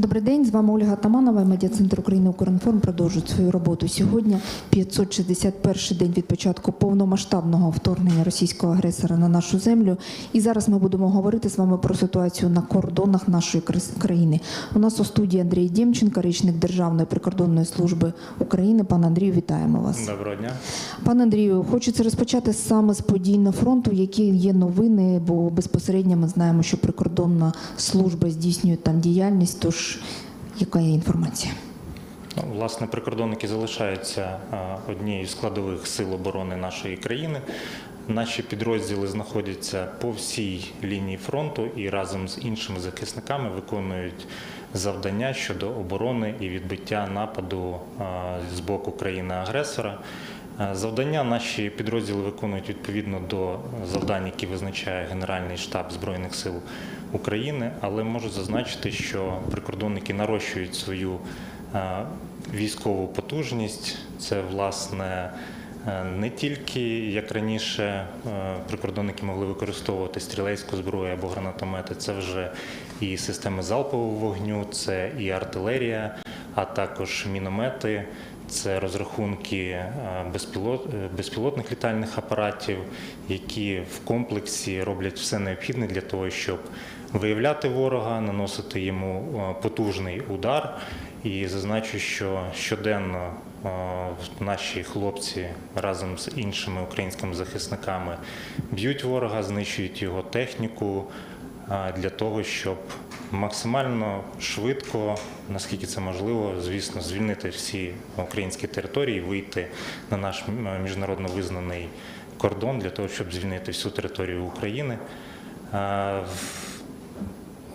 Добрий день, з вами Ольга Таманова, медіа-центр України «Укрінформ» продовжують свою роботу. Сьогодні 561 день від початку повномасштабного вторгнення російського агресора на нашу землю. І зараз ми будемо говорити з вами про ситуацію на кордонах нашої країни. У нас у студії Андрій Дємченко, речник Державної прикордонної служби України. Пане Андрію, вітаємо вас. Доброго дня. Пане Андрію, хочеться розпочати саме з подій на фронту, які є новини, бо безпосередньо ми знаємо, що прикордонна служба здійснює там діяльність. Тож яка є інформація? Ну, Власне, прикордонники залишаються однією з складових сил оборони нашої країни. Наші підрозділи знаходяться по всій лінії фронту і разом з іншими захисниками виконують завдання щодо оборони і відбиття нападу з боку країни-агресора. Е, Завдання наші підрозділи виконують відповідно до завдань, які визначає Генеральний штаб Збройних сил України, але можу зазначити, що прикордонники нарощують свою е, військову потужність. Це власне е, не тільки як раніше прикордонники могли використовувати стрілецьку зброю або гранатомети, це вже і системи залпового вогню, це і артилерія, а також міномети. Це розрахунки е, безпілот, е, безпілотних літальних апаратів, які в комплексі роблять все необхідне для того, щоб виявляти ворога, наносити йому е, потужний удар. І зазначу, що щоденно наші хлопці разом з іншими українськими захисниками б'ють ворога, знищують його техніку для того, щоб максимально швидко, наскільки це можливо, звісно, звільнити всі українські території, вийти на наш міжнародно визнаний кордон для того, щоб звільнити всю територію України.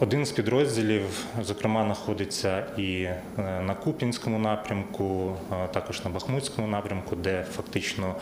Один з підрозділів, зокрема, знаходиться і е, на Купінському напрямку, також на Бахмутському напрямку, де фактично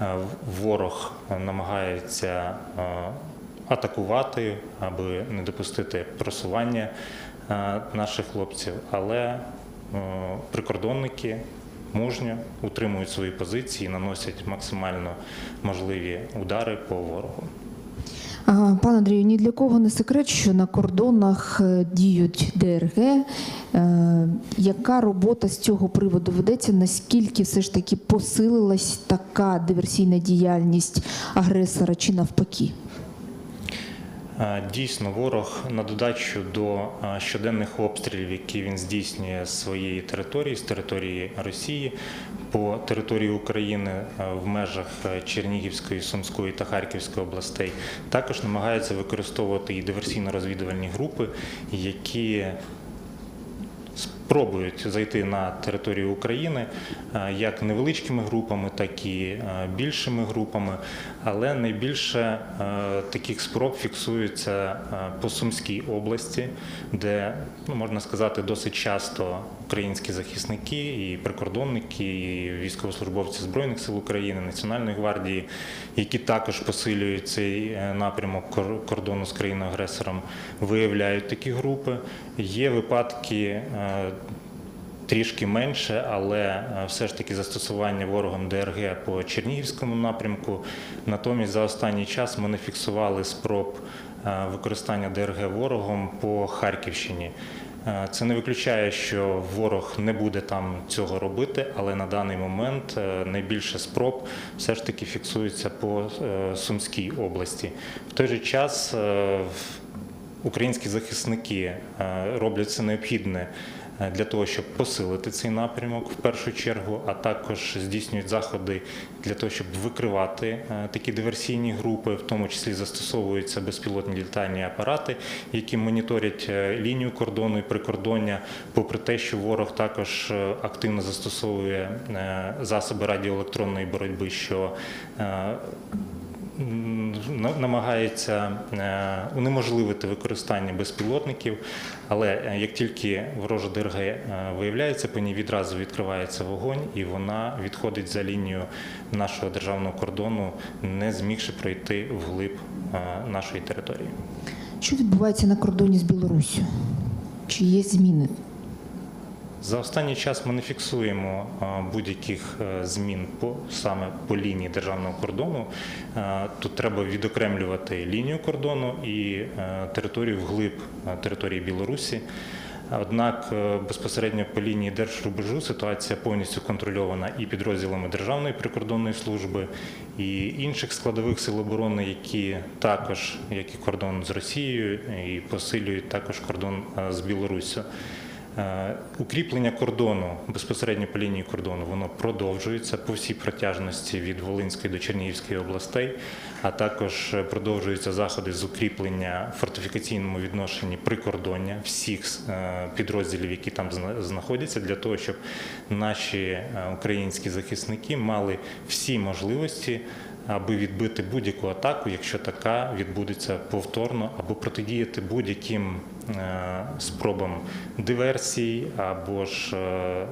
е, ворог намагається е, атакувати, аби не допустити просування е, наших хлопців. Але е, прикордонники мужньо утримують свої позиції, наносять максимально можливі удари по ворогу. Пане Андрію, ні для кого не секрет, що на кордонах е, діють ДРГ. Яка робота з цього приводу ведеться? Наскільки все ж таки посилилась така диверсійна діяльність агресора чи навпаки? Е, Дійсно, ворог на додачу до е, щоденних обстрілів, які він здійснює з своєї території, з території Росії по території України е, в межах Чернігівської, Сумської та Харківської областей, також намагається використовувати і диверсійно-розвідувальні групи, які спробують зайти на територію України е, як невеличкими групами, так і е, більшими групами. Але найбільше е, таких спроб фіксується по Сумській області, де ну, можна сказати досить часто українські захисники і прикордонники, і військовослужбовці збройних сил України, Національної гвардії, які також посилюють цей напрямок кордону з країною агресором, виявляють такі групи. Є випадки. Трішки менше, але е, все ж таки застосування ворогом ДРГ по Чернігівському напрямку. Натомість за останній час ми не фіксували спроб е, використання ДРГ ворогом по Харківщині. Е, Це не виключає, що ворог не буде там цього робити, але на даний момент найбільше спроб все ж таки фіксується по Сумській області. В той же час українські захисники роблять все необхідне для того, щоб посилити цей напрямок в першу чергу, а також здійснюють заходи для того, щоб викривати е, такі диверсійні групи, в тому числі застосовуються безпілотні літальні апарати, які моніторять е, лінію кордону і прикордоння, попри те, що ворог також е, активно застосовує е, засоби радіоелектронної боротьби, що м, на- намагається е, унеможливити використання безпілотників, але е, як тільки ворожа ДРГ е, виявляється, по ній відразу відкривається вогонь, і вона відходить за лінію нашого державного кордону, не змігши пройти вглиб нашої території. Що відбувається на кордоні з Білоруссю? Чи є зміни? За останній час ми не фіксуємо будь-яких е, змін по саме по лінії державного кордону. Е, Тут треба відокремлювати лінію кордону і е, територію вглиб території Білорусі. Однак безпосередньо по лінії держрубежу ситуація повністю контрольована і підрозділами Державної прикордонної служби, і інших складових сил оборони, які також, як і кордон з Росією, і посилюють також кордон з Білоруссю. Е, Укріплення кордону безпосередньо по лінії кордону воно продовжується по всій протяжності від Волинської до Чернігівської областей, а також е, продовжуються заходи з укріплення в фортифікаційному відношенні прикордоння всіх е, підрозділів, які там знаходяться, для того, щоб наші українські захисники мали всі можливості. Аби відбити будь-яку атаку, якщо така відбудеться повторно, або протидіяти будь-яким спробам диверсій або ж е, е,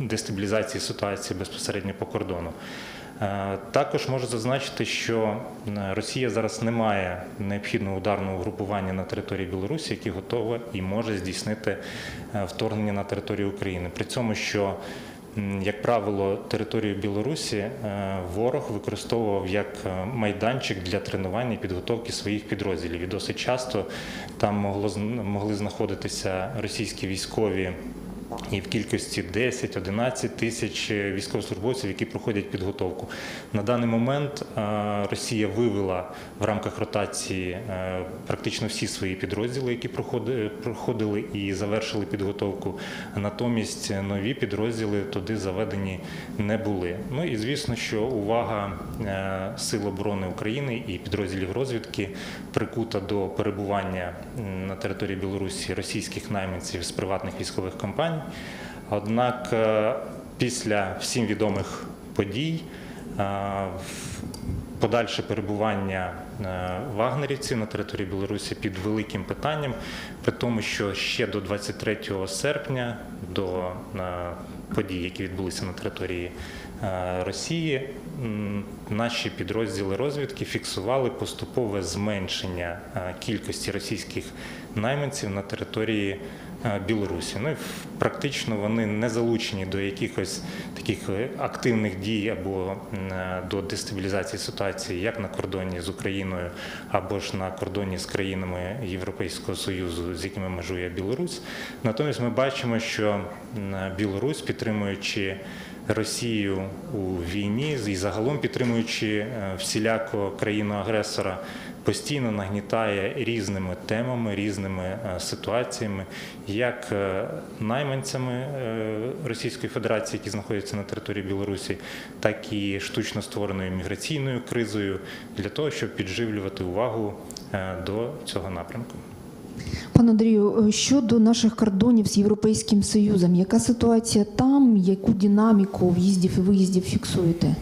дестабілізації ситуації безпосередньо по кордону. Е, Також можу зазначити, що е, Росія зараз не має необхідного ударного угрупування на території Білорусі, яке готове і може здійснити е, вторгнення на територію України. При цьому, що Як правило, територію Білорусі е, ворог використовував як е, майданчик для тренування і підготовки своїх підрозділів. І досить часто там могло могли знаходитися російські військові. І в кількості 10-11 тисяч військовослужбовців, які проходять підготовку. На даний момент е, Росія вивела в рамках ротації е, практично всі свої підрозділи, які проходили і завершили підготовку. Натомість нові підрозділи туди заведені не були. Ну і звісно, що увага е, Сил оборони України і підрозділів розвідки прикута до перебування на території Білорусі російських найманців з приватних військових компаній. Однак е, після всім відомих подій е, подальше перебування е, вагнерівців на території Білорусі під великим питанням, при тому, що ще до 23 серпня, до подій, які відбулися на території Росії, наші підрозділи розвідки фіксували поступове зменшення кількості російських найманців на території Білорусі. Ну і практично вони не залучені до якихось таких е, активних дій або е, до дестабілізації ситуації, як на кордоні з Україною, або ж на кордоні з країнами Європейського Союзу, з якими межує Білорусь. Натомість ми бачимо, що Білорусь, підтримуючи Росію у війні і загалом підтримуючи е, всіляко країну-агресора, постійно нагнітає різними темами, різними е, ситуаціями, як е, найманцями е, Російської Федерації, які знаходяться на території Білорусі, так і штучно створеною міграційною кризою для того, щоб підживлювати увагу до цього напрямку. Пане Андрію, щодо наших кордонів з Європейським Союзом, яка ситуація там, яку динаміку в'їздів і виїздів фіксуєте?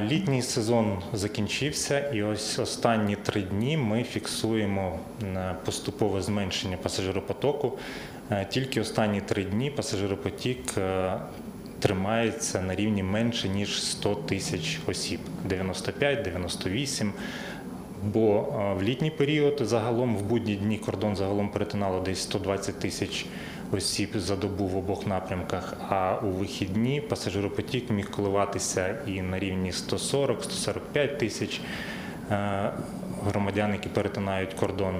Літній сезон закінчився, і ось останні три дні ми фіксуємо поступове зменшення пасажиропотоку. Е, Тільки останні три дні пасажиропотік е, тримається на рівні менше ніж 100 тисяч осіб 95-98. Бо е, в літній період загалом в будні дні кордон загалом перетинало десь 120 тисяч осіб за добу в обох напрямках. А у вихідні пасажиропотік міг коливатися і на рівні 140-145 тисяч е, громадян, які перетинають кордон.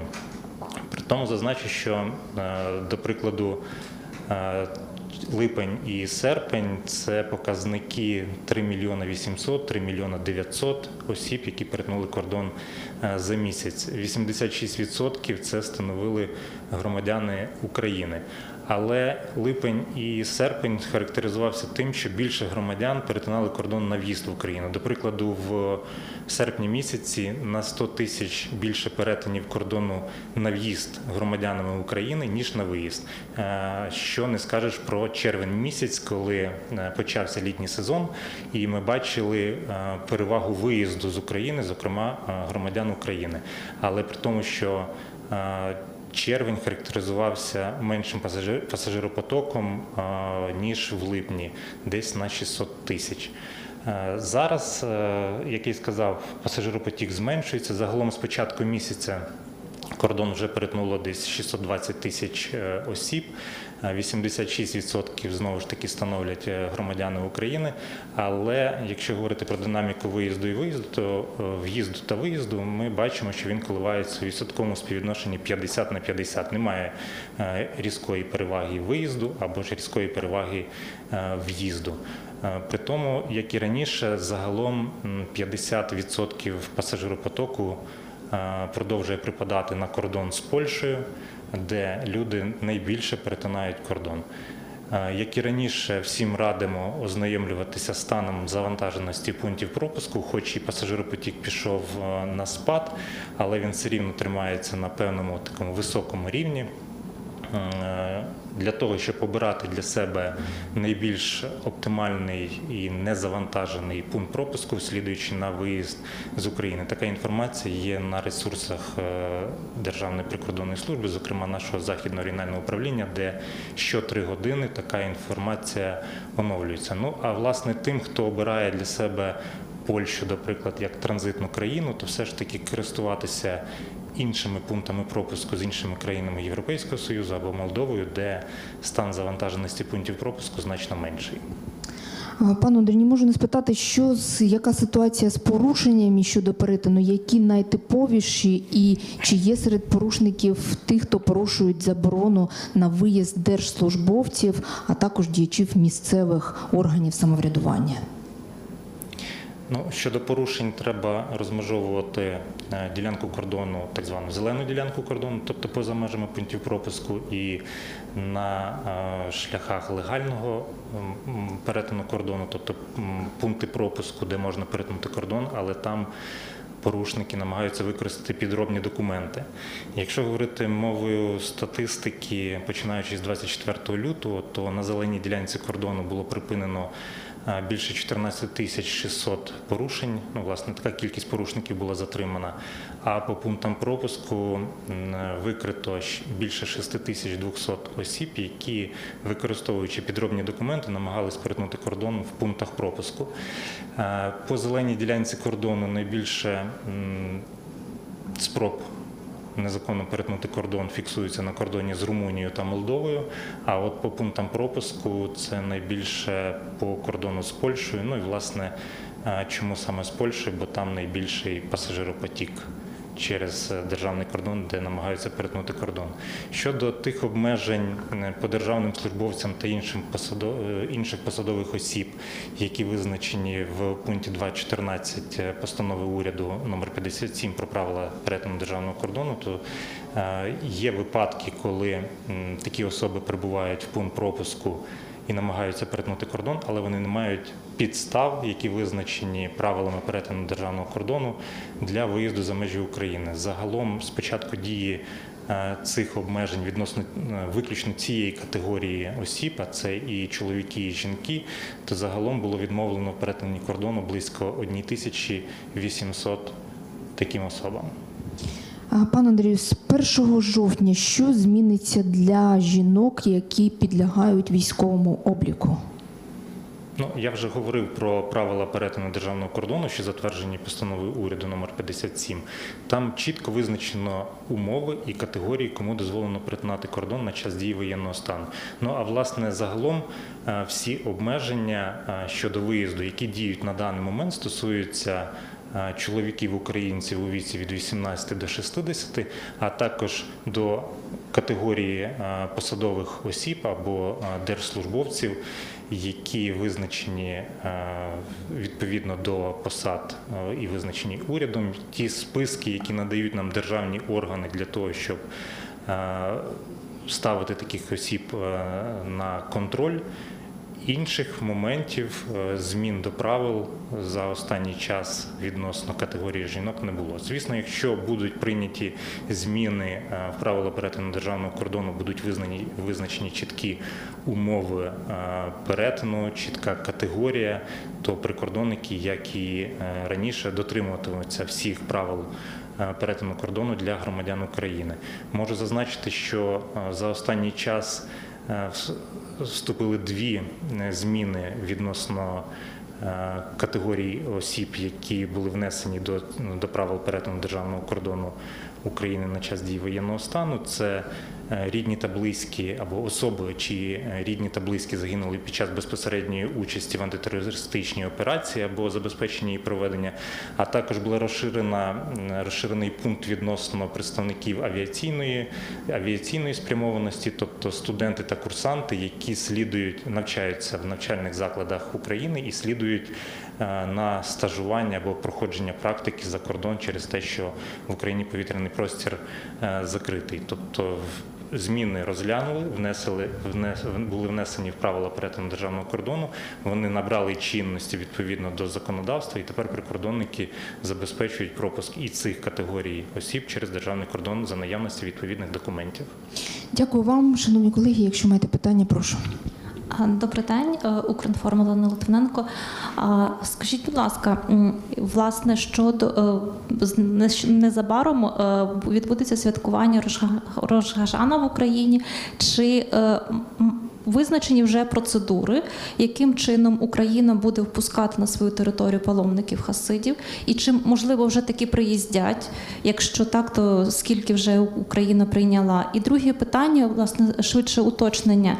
При тому зазначу, що, е, до прикладу, е, липень і серпень це показники 3 мільйона 800, 3 мільйона 900 осіб, які перетнули кордон за місяць. 86% це становили громадяни України. Але липень і серпень характеризувався тим, що більше громадян перетинали кордон на в'їзд в Україну. До прикладу, в серпні місяці на 100 тисяч більше перетинів кордону на в'їзд громадянами України ніж на виїзд. Е, Що не скажеш про червень місяць, коли е, почався літній сезон, і ми бачили е, перевагу виїзду з України, зокрема громадян України. Але при тому, що Червень характеризувався меншим пасажир- пасажиропотоком, ніж в липні, десь на 600 тисяч. Е, Зараз, е, як я сказав, пасажиропотік зменшується. Загалом з початку місяця Кордон вже перетнуло десь 620 тисяч е, осіб. Е, 86% знову ж таки становлять е, громадяни України. Але якщо говорити про динаміку виїзду і виїзду, то е, в'їзду та виїзду ми бачимо, що він коливається у відсотковому співвідношенні 50 на 50. Немає е, різкої переваги виїзду або ж різкої переваги е, в'їзду. Е, При тому, як і раніше, загалом 50% пасажиропотоку е, продовжує припадати на кордон з Польщею, де люди найбільше перетинають кордон. Е, Як і раніше, всім радимо ознайомлюватися станом завантаженості пунктів пропуску, хоч і пасажиропотік пішов е, на спад, але він все рівно тримається на певному такому високому рівні. Для того, щоб обирати для себе найбільш оптимальний і незавантажений пункт пропуску, слідуючи на виїзд з України. Така інформація є на ресурсах е, Державної прикордонної служби, зокрема нашого західного регіонального управління, де що три години така інформація оновлюється. Ну а власне тим, хто обирає для себе Польщу, наприклад, як транзитну країну, то все ж таки користуватися іншими пунктами пропуску з іншими країнами Європейського Союзу або Молдовою, де стан завантаженості пунктів пропуску значно менший. Пане Андрій, не можу не спитати, що з яка ситуація з порушеннями щодо перетину, які найтиповіші, і чи є серед порушників тих, хто порушують заборону на виїзд держслужбовців, а також діячів місцевих органів самоврядування? Ну, щодо порушень, треба розмежовувати е, ділянку кордону, так звану зелену ділянку кордону, тобто поза межами пунктів пропуску, і на е, шляхах легального перетину кордону, тобто пункти пропуску, де можна перетнути кордон, але там порушники намагаються використати підробні документи. Якщо говорити мовою статистики, починаючи з 24 лютого, то на зеленій ділянці кордону було припинено більше 14 тисяч 600 порушень. Ну, власне, така кількість порушників була затримана. А по пунктам пропуску викрито більше 6 тисяч 200 осіб, які, використовуючи підробні документи, намагались перетнути кордон в пунктах пропуску. По зеленій ділянці кордону найбільше спроб незаконно перетнути кордон фіксується на кордоні з Румунією та Молдовою. А от по пунктам пропуску це найбільше по кордону з Польщею. Ну і власне, чому саме з Польщею? Бо там найбільший пасажиропотік через е, державний кордон, де намагаються перетнути кордон. Щодо тих обмежень е, по державним службовцям та іншим посадо- е, інших посадових осіб, які визначені в пункті 2.14 постанови уряду номер 57 про правила перетину державного кордону, то є випадки, коли такі особи прибувають в пункт пропуску і намагаються перетнути кордон, але вони не мають підстав, які визначені правилами перетину державного кордону для виїзду за межі України. Загалом з початку дії е, цих обмежень відносно е, виключно цієї категорії осіб, а це і чоловіки, і жінки, то загалом було відмовлено в перетині кордону близько 1800 таким особам. А, Пане Андрію, з 1 жовтня що зміниться для жінок, які підлягають військовому обліку? Ну, я вже говорив про правила перетину державного кордону, що затверджені постановою уряду номер 57. Там чітко визначено умови і категорії, кому дозволено перетинати кордон на час дії воєнного стану. Ну а власне загалом всі обмеження щодо виїзду, які діють на даний момент, стосуються. Е, Чоловіків українців у віці від 18 до 60, а також до категорії е, посадових осіб або е, держслужбовців, які визначені відповідно до посад і визначені урядом, ті списки, які надають нам державні органи для того, щоб ставити таких осіб на контроль. Інших моментів е, змін до правил за останній час відносно категорії жінок не було. Звісно, якщо будуть прийняті зміни е, в правила перетину державного кордону, будуть визнані визначені чіткі умови е, перетину, чітка категорія, то прикордонники, як і раніше, дотримуватимуться всіх правил перетину кордону для громадян України. Можу зазначити, що за останній час вступили дві е, зміни відносно е, категорій осіб, які були внесені до, до правил перетину державного кордону України на час дії воєнного стану. Це е, рідні та близькі або особи, чиї е, рідні та близькі загинули під час безпосередньої участі в антитерористичній операції або забезпеченні її проведення. А також була розширена розширений пункт відносно представників авіаційної авіаційної спрямованості, тобто студенти та курсанти, які слідують навчаються в навчальних закладах України і слідують е, на стажування або проходження практики за кордон через те, що в Україні повітряний простір е, закритий. Тобто зміни розглянули, внесли, внес, були внесені в правила перетину державного кордону. Вони набрали чинності відповідно до законодавства, і тепер прикордонники забезпечують пропуск і цих категорій осіб через державний кордон за наявності відповідних документів. Дякую вам, шановні колеги. Якщо маєте питання, прошу. Добрий день, е, Укрінформ Литвиненко. А, Скажіть, будь ласка, власне, щодо е, незабаром е, відбудеться святкування Рошгашана в Україні. Чи е, визначені вже процедури, яким чином Україна буде впускати на свою територію паломників хасидів, і чи можливо вже таки приїздять? Якщо так, то скільки вже Україна прийняла? І друге питання, власне, швидше уточнення.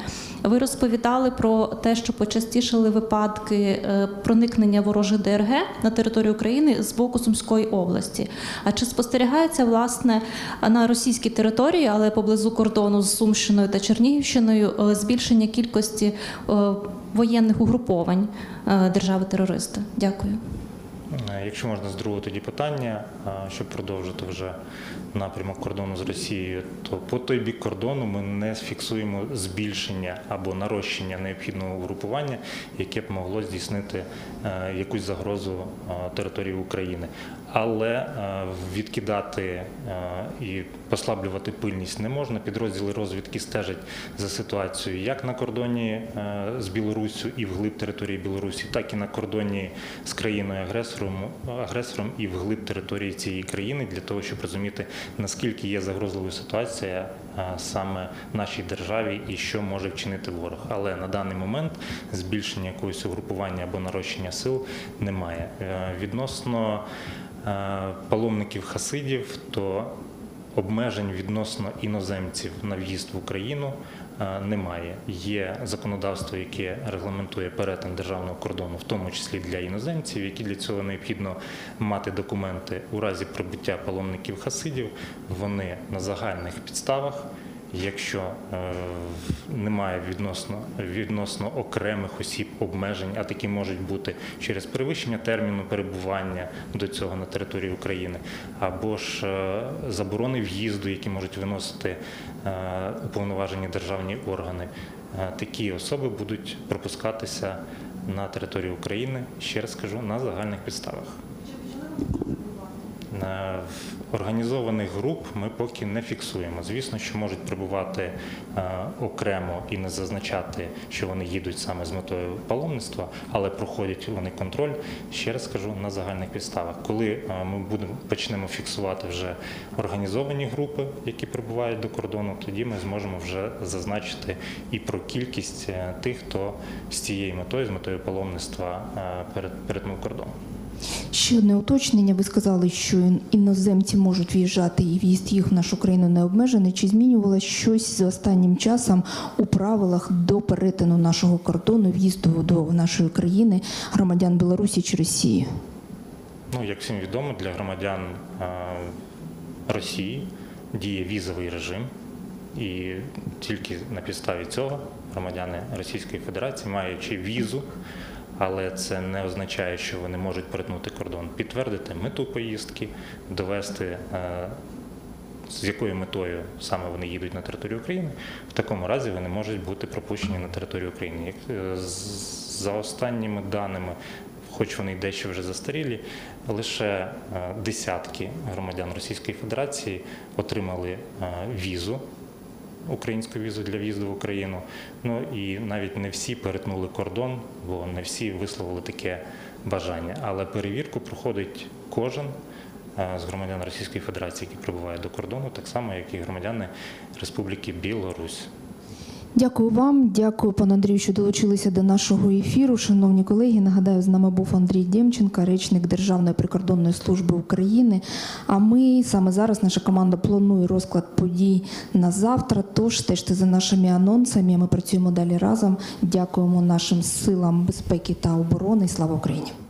Ви розповідали про те, що почастішали випадки е, проникнення ворожих ДРГ на територію України з боку Сумської області. А чи спостерігається власне на російській території, але поблизу кордону з Сумщиною та Чернігівщиною, е, збільшення кількості е, воєнних угруповань держави-терористи? Дякую. Е, Якщо можна з другого тоді питання, щоб продовжити вже напрямок кордону з Росією, то по той бік кордону ми не фіксуємо збільшення або нарощення необхідного угрупування, яке б могло здійснити е, якусь загрозу е, території України. Але е, відкидати е, і послаблювати пильність не можна. Підрозділи розвідки стежать за ситуацією як на кордоні е, з Білоруссю і вглиб території Білорусі, так і на кордоні з країною агресором, агресором і вглиб території цієї країни для того, щоб розуміти наскільки є загрозливою ситуація саме нашій державі і що може вчинити ворог. Але на даний момент збільшення якогось угрупування або нарощення сил немає. Е, Відносно е, паломників хасидів, то обмежень відносно іноземців на в'їзд в Україну немає. Є законодавство, яке регламентує перетин державного кордону, в тому числі для іноземців, які для цього необхідно мати документи у разі прибуття паломників хасидів. Вони на загальних підставах. Якщо е, немає відносно відносно окремих осіб обмежень, а такі можуть бути через перевищення терміну перебування до цього на території України, або ж е, заборони в'їзду, які можуть виносити е, уповноважені державні органи, такі особи будуть пропускатися на територію України, ще раз кажу, на загальних підставах. Організованих груп ми поки не фіксуємо. Звісно, що можуть прибувати е, окремо і не зазначати, що вони їдуть саме з метою паломництва, але проходять вони контроль. Ще раз кажу на загальних підставах. Коли е, ми будемо почнемо фіксувати вже організовані групи, які прибувають до кордону, тоді ми зможемо вже зазначити і про кількість е, тих, хто з цією метою, з метою паломництва перет- перетнув кордон. Ще одне уточнення. Ви сказали, що іноземці можуть в'їжджати і в'їзд їх в нашу країну не обмежений. Чи змінювалося щось за останнім часом у правилах до перетину нашого кордону, в'їзду до нашої країни громадян Білорусі чи Росії? Ну, як всім відомо, для громадян Росії діє візовий режим, і тільки на підставі цього громадяни Російської Федерації, маючи візу, але це не означає, що вони можуть перетнути кордон, підтвердити мету поїздки, довести. е, З якою метою саме вони їдуть на територію України, в такому разі вони можуть бути пропущені на територію України. Е, за останніми даними, хоч вони й дещо вже застарілі, лише е, десятки громадян Російської Федерації отримали візу, українську візу для в'їзду в Україну. Ну і навіть не всі перетнули кордон, бо не всі висловили таке бажання. Але перевірку проходить кожен е, з громадян Російської Федерації, які прибувають до кордону, так само, як і громадяни Республіки Білорусь. Дякую вам, дякую, пане Андрію, що долучилися до нашого ефіру. Шановні колеги, нагадаю, з нами був Андрій Демченко, речник Державної прикордонної служби України. А ми саме зараз наша команда планує розклад подій на завтра. Тож стежте за нашими анонсами. Ми працюємо далі разом. Дякуємо нашим силам безпеки та оборони. Слава Україні!